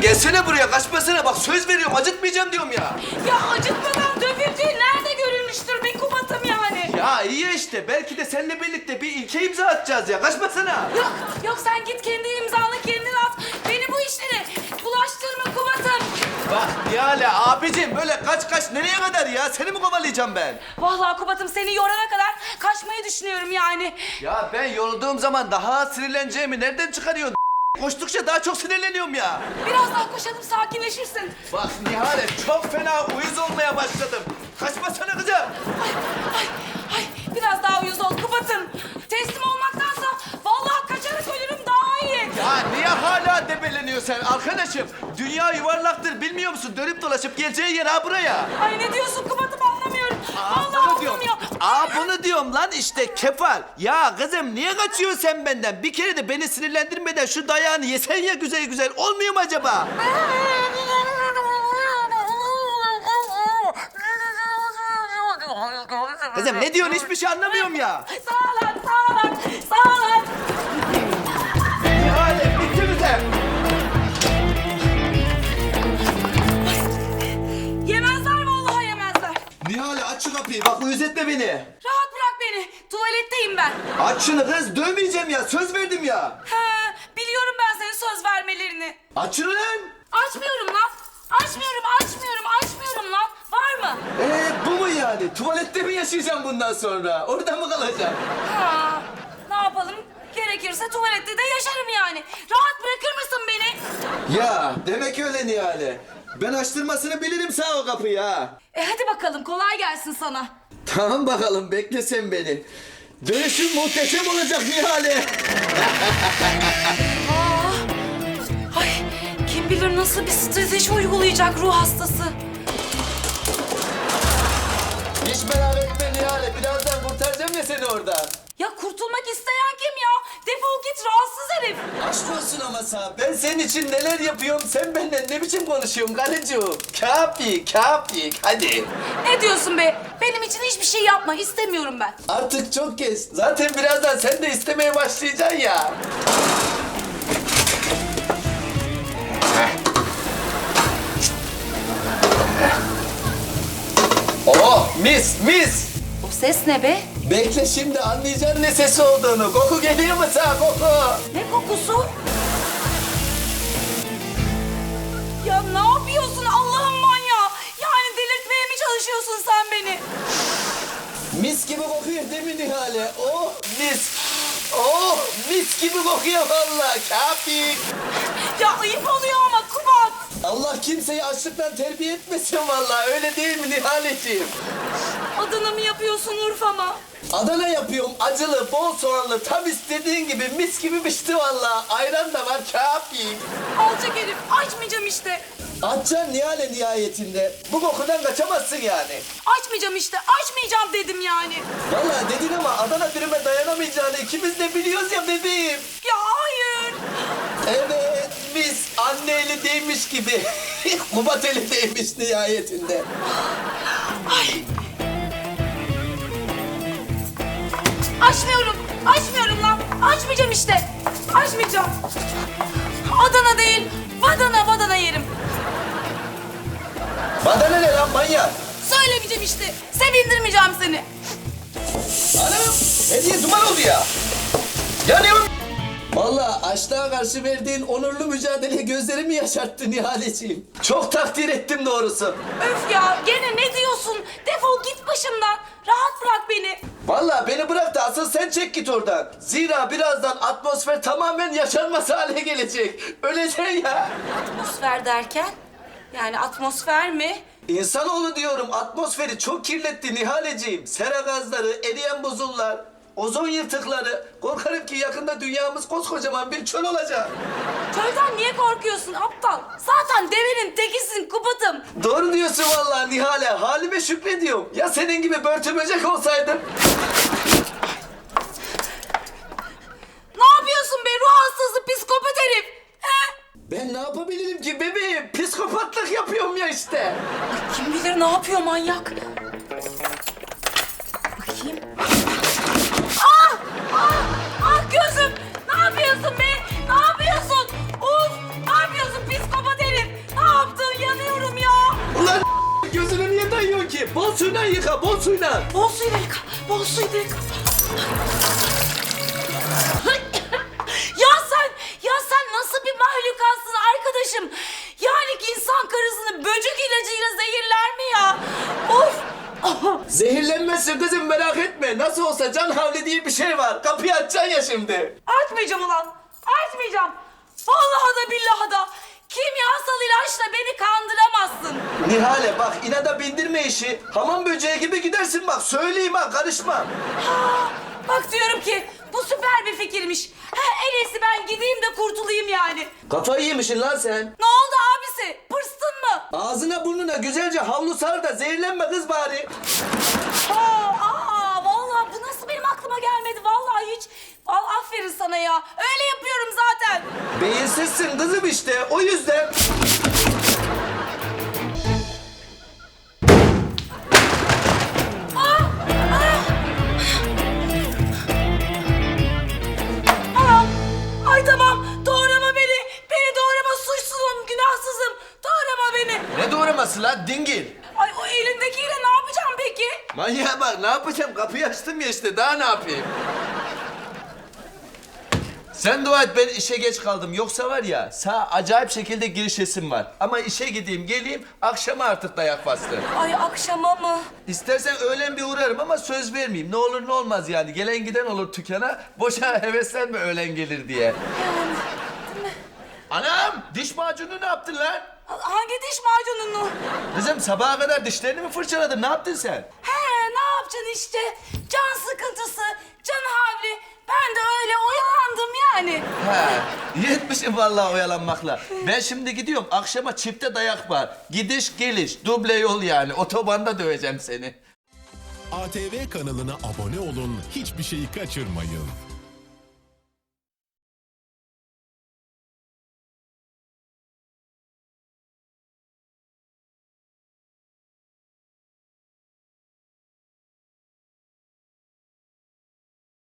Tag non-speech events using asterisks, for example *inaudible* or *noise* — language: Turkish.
Kızım gelsene buraya kaçmasana bak söz veriyorum acıtmayacağım diyorum ya. Ya acıtmadan dövüldüğü nerede görülmüştür be Kubat'ım yani? Ya iyi işte belki de seninle birlikte bir ilke imza atacağız ya kaçmasana. Yok, yok sen git kendi imzanı kendin at. Beni bu işlere bulaştırma Kubat'ım. Bak Nihale abicim böyle kaç kaç nereye kadar ya seni mi kovalayacağım ben? Vallahi Kubat'ım seni yorana kadar kaçmayı düşünüyorum yani. Ya ben yorulduğum zaman daha sinirleneceğimi nereden çıkarıyorsun? Koştukça daha çok sinirleniyorum ya. Biraz daha koşalım sakinleşirsin. Bak Nihale çok fena uyuz olmaya başladım. Kaçmasana kızım. Ay, ay, ay biraz daha uyuz ol Kubat'ım. Teslim olmaktansa vallahi kaçarak ölürüm daha iyi. Ya niye hala debeleniyorsun sen arkadaşım? Dünya yuvarlaktır bilmiyor musun? Dönüp dolaşıp geleceği yer ha buraya. Ay ne diyorsun Kubat'ım anlamıyorum. Aa, vallahi diyorum. anlamıyorum. Aa bunu diyorum lan işte kefal. Ya kızım niye kaçıyorsun sen benden? Bir kere de beni sinirlendirmeden şu dayağını yesen ya güzel güzel. Olmuyor mu acaba? Kızım ne diyorsun hiçbir şey anlamıyorum ya. Kapıyı bak uyuz etme beni. Rahat bırak beni. Tuvaletteyim ben. Aç şunu kız dövmeyeceğim ya söz verdim ya. Ha, biliyorum ben senin söz vermelerini. Aç şunu lan. Açmıyorum lan. Açmıyorum, açmıyorum, açmıyorum lan. Var mı? Ee bu mu yani? Tuvalette mi yaşayacağım bundan sonra? Orada mı kalacağım? Ha, ne yapalım? Gerekirse tuvalette de yaşarım yani. Rahat bırakır mısın beni? Ya demek öyle Nihale. Ben açtırmasını bilirim sağ o kapıyı ha. E hadi bakalım kolay gelsin sana. Tamam bakalım bekle sen beni. Dönüşüm muhteşem olacak Nihale. Aa, *laughs* ay kim bilir nasıl bir strateji uygulayacak ruh hastası. Hiç merak etme Nihale. Birazdan kurtaracağım ya seni oradan. Ya kurtulmak isteyen kim? Defol git rahatsız herif. Aşk olsun ama sağ. Ben senin için neler yapıyorum. Sen benden ne biçim konuşuyorsun Galicim? Kapi, kapi. Hadi. Ne diyorsun be? Benim için hiçbir şey yapma istemiyorum ben. Artık çok geç. Zaten birazdan sen de istemeye başlayacaksın ya. Oh mis mis. O ses ne be? Bekle şimdi anlayacaksın ne sesi olduğunu. Koku geliyor mu sana koku? Ne kokusu? Ya ne yapıyorsun Allah'ım manyağı? Yani delirtmeye mi çalışıyorsun sen beni? Mis gibi kokuyor değil mi Nihale? Oh mis. Oh mis gibi kokuyor vallahi kapi. Ya ayıp oluyor ama Kubat. Allah kimseyi açlıktan terbiye etmesin vallahi öyle değil mi Nihaleciğim? Adını mı yapıyorsun Urfa'ma? Adana yapıyorum acılı, bol soğanlı, tam istediğin gibi mis gibi pişti vallahi. Ayran da var kapi. Alçak herif açmayacağım işte. Açacaksın Nihale nihayetinde. Bu kokudan kaçamazsın yani. Açmayacağım işte açmayacağım dedim yani. Vallahi dedin ama Adana dürüme dayanamayacağını ikimiz de biliyoruz ya bebeğim. Ya hayır. Evet biz anne eli değmiş gibi. *laughs* Kubat eli değmiş nihayetinde. Açmıyorum. Açmıyorum lan. Açmayacağım işte. Açmayacağım. Adana değil. Badana badana yerim. Badana ne lan manyak? Söylemeyeceğim işte. Sevindirmeyeceğim seni. Anam hediye duman oldu ya. Yanıyorum. Vallahi açlığa karşı verdiğin onurlu mücadele gözlerimi yaşarttı Nihaleciğim. Çok takdir ettim doğrusu. Öf ya gene ne diyorsun? Defol git başımdan. Rahat bırak beni. Vallahi beni bırak da asıl sen çek git oradan. Zira birazdan atmosfer tamamen yaşanmaz hale gelecek. Öleceksin ya. Atmosfer derken? Yani atmosfer mi? İnsanoğlu diyorum atmosferi çok kirletti Nihaleciğim. Sera gazları, eriyen buzullar, ozon yırtıkları. Korkarım ki yakında dünyamız koskocaman bir çöl olacak. Çölden niye korkuyorsun aptal? Zaten devenin tekisin Kubat'ım. Doğru diyorsun vallahi Nihale. Halime şükrediyorum. Ya senin gibi börtü böcek olsaydım? Bol suyla yıka, bol suyla. Bol suyla yıka. Bol suyla yıka. ya sen, ya sen nasıl bir mahlukatsın arkadaşım? Yani ki insan karısını böcek ilacıyla zehirler mi ya? Of! *laughs* Zehirlenmezsin kızım merak etme. Nasıl olsa can havli diye bir şey var. Kapıyı açacaksın ya şimdi. Açmayacağım ulan. Açmayacağım. Vallahi da billahi da. Kimyasal ilaçla beni kandıramazsın. Nihale bak inada bindirme işi. Hamam böceği gibi gidersin bak. Söyleyeyim ha karışma. Ha, bak diyorum ki bu süper bir fikirmiş. Ha, en iyisi ben gideyim de kurtulayım yani. Kafayı yemişsin lan sen. Ne oldu abisi? Pırstın mı? Ağzına burnuna güzelce havlu sar da zehirlenme kız bari. Aa, aa, vallahi bu nasıl benim aklıma gelmedi vallahi hiç. Vallahi aferin sana ya. Öyle yapıyorum zaten. Beyinsizsin kızım işte o yüzden. Aa, ay tamam doğrama beni. Beni doğrama suçsuzum, günahsızım. Doğrama beni. Ne doğraması lan dingil? Ay o elindekiyle ne yapacağım peki? Manyağa bak ne yapacağım kapıyı açtım ya işte daha ne yapayım? Sen dua et ben işe geç kaldım. Yoksa var ya sağ acayip şekilde girişesim var. Ama işe gideyim geleyim akşama artık dayak bastı. Ay akşama mı? İstersen öğlen bir uğrarım ama söz vermeyeyim. Ne olur ne olmaz yani. Gelen giden olur dükkana. Boşa *laughs* heveslenme öğlen gelir diye. Anam diş macunu ne yaptın lan? Hangi diş macununu? Kızım sabaha kadar dişlerini mi fırçaladın? Ne yaptın sen? He ne yapacaksın işte? Can sıkıntısı, can havli. Ben de öyle oyalandım yani. Etmişsin vallahi oyalanmakla. Ben şimdi gidiyorum. Akşama çifte dayak var. Gidiş geliş, duble yol yani. Otobanda döveceğim seni. ATV kanalına abone olun, hiçbir şeyi kaçırmayın.